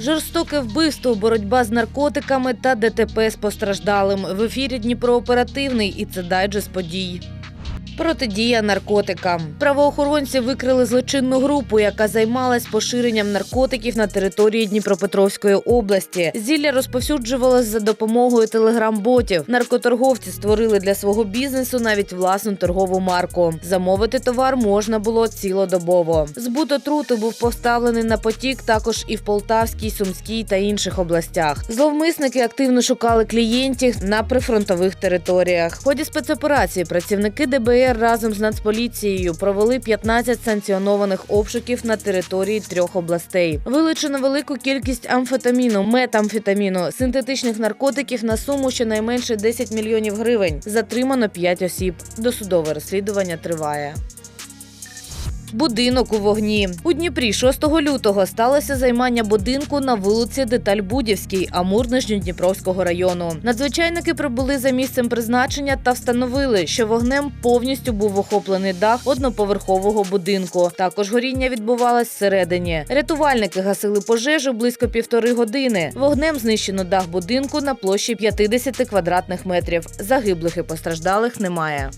Жорстоке вбивство, боротьба з наркотиками та ДТП з постраждалим. В ефірі Дніпро-оперативний і це дайджест подій. Протидія наркотикам. Правоохоронці викрили злочинну групу, яка займалась поширенням наркотиків на території Дніпропетровської області. Зілля розповсюджувалось за допомогою телеграм-ботів. Наркоторговці створили для свого бізнесу навіть власну торгову марку. Замовити товар можна було цілодобово. Збут отрути був поставлений на потік також і в Полтавській, Сумській та інших областях. Зловмисники активно шукали клієнтів на прифронтових територіях. В ході спецоперації працівники ДБР разом з Нацполіцією провели 15 санкціонованих обшуків на території трьох областей. Вилучено велику кількість амфетаміну, метамфетаміну, синтетичних наркотиків на суму щонайменше 10 мільйонів гривень. Затримано 5 осіб. Досудове розслідування триває. Будинок у вогні у Дніпрі 6 лютого сталося займання будинку на вулиці Детальбудівській, Амур Нижньодніпровського району. Надзвичайники прибули за місцем призначення та встановили, що вогнем повністю був охоплений дах одноповерхового будинку. Також горіння відбувалось всередині. Рятувальники гасили пожежу близько півтори години. Вогнем знищено дах будинку на площі 50 квадратних метрів. Загиблих і постраждалих немає.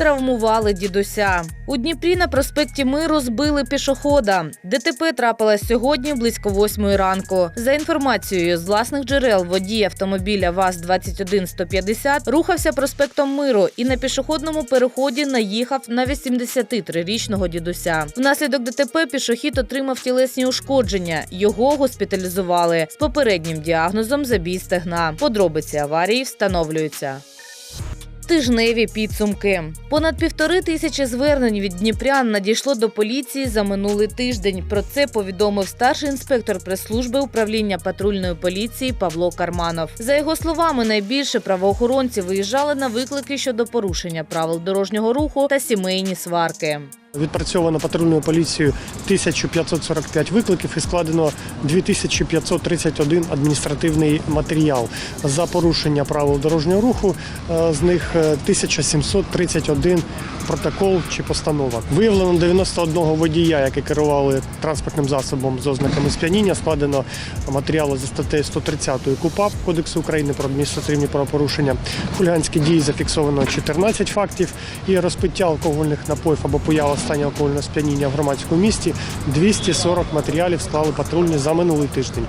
Травмували дідуся. У Дніпрі на проспекті Миру збили пішохода. ДТП трапилось сьогодні близько восьмої ранку. За інформацією з власних джерел, водій автомобіля ВАЗ-21150 рухався проспектом Миру і на пішохідному переході наїхав на 83-річного дідуся. Внаслідок ДТП пішохід отримав тілесні ушкодження. Його госпіталізували з попереднім діагнозом забій стегна. Подробиці аварії встановлюються. Тижневі підсумки. Понад півтори тисячі звернень від дніпрян надійшло до поліції за минулий тиждень. Про це повідомив старший інспектор прес-служби управління патрульної поліції Павло Карманов. За його словами, найбільше правоохоронці виїжджали на виклики щодо порушення правил дорожнього руху та сімейні сварки. Відпрацьовано патрульною поліцією 1545 викликів і складено 2531 адміністративний матеріал. За порушення правил дорожнього руху е, з них е, 1731 протокол чи постанова. Виявлено 91 водія, які керували транспортним засобом з ознаками сп'яніння. Складено матеріали за статтею 130 КУПАП Кодексу України про адміністративні правопорушення. Хуліганські дії зафіксовано 14 фактів і розпиття алкогольних напоїв або поява стані алкогольного сп'яніння в громадському місті 240 матеріалів склали патрульні за минулий тиждень.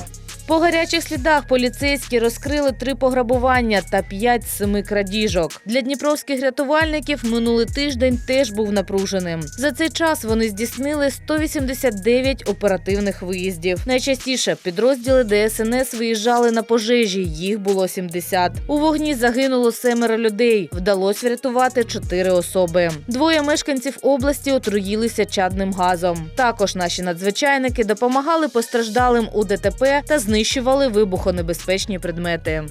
По гарячих слідах поліцейські розкрили три пограбування та п'ять семи крадіжок. Для дніпровських рятувальників минулий тиждень теж був напруженим. За цей час вони здійснили 189 оперативних виїздів. Найчастіше підрозділи ДСНС виїжджали на пожежі. Їх було 70. У вогні загинуло семеро людей. Вдалося врятувати чотири особи. Двоє мешканців області отруїлися чадним газом. Також наші надзвичайники допомагали постраждалим у ДТП та знищували вибухонебезпечні предмети.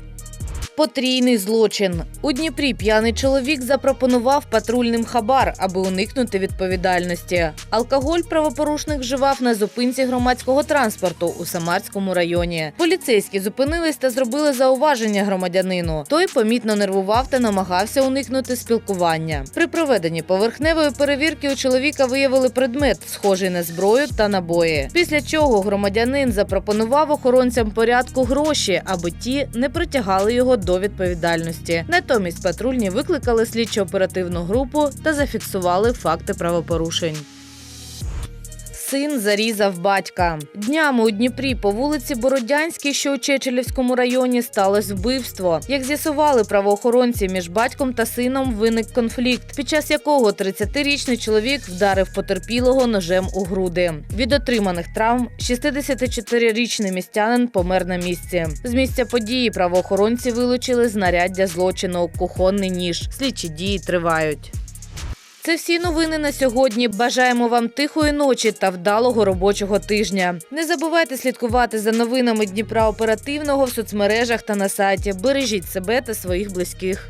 Потрійний злочин у Дніпрі п'яний чоловік запропонував патрульним хабар, аби уникнути відповідальності. Алкоголь правопорушник вживав на зупинці громадського транспорту у Самарському районі. Поліцейські зупинились та зробили зауваження громадянину. Той помітно нервував та намагався уникнути спілкування. При проведенні поверхневої перевірки у чоловіка виявили предмет, схожий на зброю та набої. Після чого громадянин запропонував охоронцям порядку гроші, аби ті не притягали його до відповідальності. Натомість патрульні викликали слідчо-оперативну групу та зафіксували факти правопорушень. Син зарізав батька. Днями у Дніпрі по вулиці Бородянській, що у Чечелівському районі, сталося вбивство. Як з'ясували правоохоронці, між батьком та сином виник конфлікт, під час якого 30-річний чоловік вдарив потерпілого ножем у груди. Від отриманих травм 64-річний містянин помер на місці. З місця події правоохоронці вилучили знаряддя злочину, кухонний ніж. Слідчі дії тривають. Це всі новини на сьогодні. Бажаємо вам тихої ночі та вдалого робочого тижня. Не забувайте слідкувати за новинами Дніпра оперативного в соцмережах та на сайті. Бережіть себе та своїх близьких.